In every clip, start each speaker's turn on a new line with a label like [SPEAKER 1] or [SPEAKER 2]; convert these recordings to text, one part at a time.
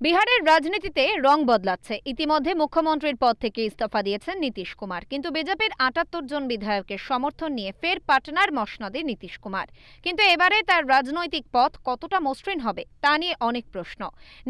[SPEAKER 1] বিহারের রাজনীতিতে রং বদলাচ্ছে। ইতিমধ্যে মুখ্যমন্ত্রীর পদ থেকে ইস্তফা দিয়েছেন নীতিশ কুমার। কিন্তু বিজেপির আটাত্তর জন বিধায়কের সমর্থন নিয়ে ফের পাটনার মসনদে নীতিশ কুমার। কিন্তু এবারে তার রাজনৈতিক পথ কতটা মসৃণ হবে, তা নিয়ে অনেক প্রশ্ন।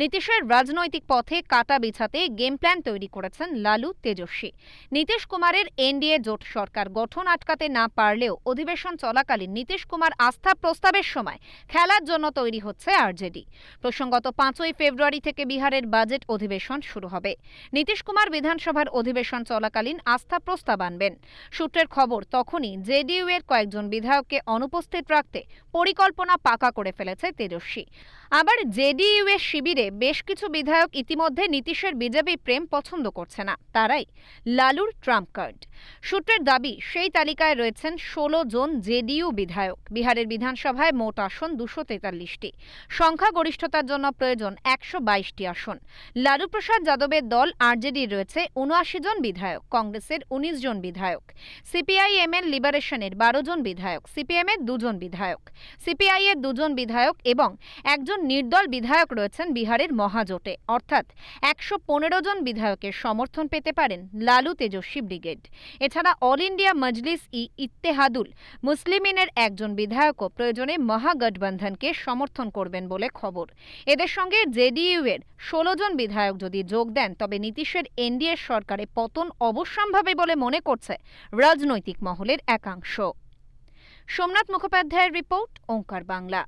[SPEAKER 1] নীতিশের রাজনৈতিক পথে কাটা বিছাতে গেম প্ল্যান তৈরি করেছেন লালু তেজস্বী। নীতিশ কুমারের এনডিএ জোট সরকার গঠন আটকাতে না পারলেও অধিবেশন চলাকালীন নীতিশ কুমার আস্থা প্রস্তাবের সময় খেলার জন্য তৈরি হচ্ছে আরজেডি। প্রসঙ্গত পাঁচই ফেব্রুয়ারি থেকে বিহারের বাজেট অধিবেশন শুরু হবে। নীতিশ কুমার বিধানসভার অধিবেশন চলাকালীন আস্থা প্রস্তাব আনবেন। সূত্রের খবর, তখনই জেডিইউ এর কয়েকজন বিধায়ককে অনুপস্থিত রাখতে পরিকল্পনা পাকা করে ফেলেছে তেজস্বী। আবার জেডিইউ এর শিবিরে বেশ কিছু বিধায়ক ইতিমধ্যে নীতিশের বিজেপি প্রেম পছন্দ করছে না। তারাই লালুর ট্রাম্প কার্ড। সূত্রের দাবি, সেই তালিকায় রয়েছেন ষোলো জন জেডিইউ বিধায়ক। বিহারের বিধানসভায় মোট আসন দুশো তেতাল্লিশটি। সংখ্যাগরিষ্ঠতার জন্য প্রয়োজন একশো বাইশ বাইশটি আসন। লালু প্রসাদ যাদবের দল আরজেডির রয়েছে উনআশি জন বিধায়ক, কংগ্রেসের উনিশ জন বিধায়ক। সিপিআইএম এর লিবারেশনের বারো জন বিধায়ক সিপিএম এর দুজন বিধায়ক। সিপিআই এর দুজন বিধায়ক এবং একজন নির্দল বিধায়ক রয়েছেন বিহারের মহাজোটে। অর্থাৎ একশো পনেরো জন বিধায়কের সমর্থন পেতে পারেন লালু তেজস্বী ব্রিগেড। এছাড়া অল ইন্ডিয়া মজলিস ই ইত্তেহাদুল মুসলিমিনের একজন বিধায়কও প্রয়োজনে মহাগঠবন্ধনকে সমর্থন করবেন বলে খবর। এদের সঙ্গে জেডিইউ এর ষোলো জন বিধায়ক যদি যোগ দেন, তবে নীতিশের এনডিএ সরকারে পতন অবশ্যম্ভাবী বলে মনে করছে রাজনৈতিক মহলের একাংশ। সোমনাথ মুখোপাধ্যায়ের রিপোর্ট, ওঙ্কার বাংলা।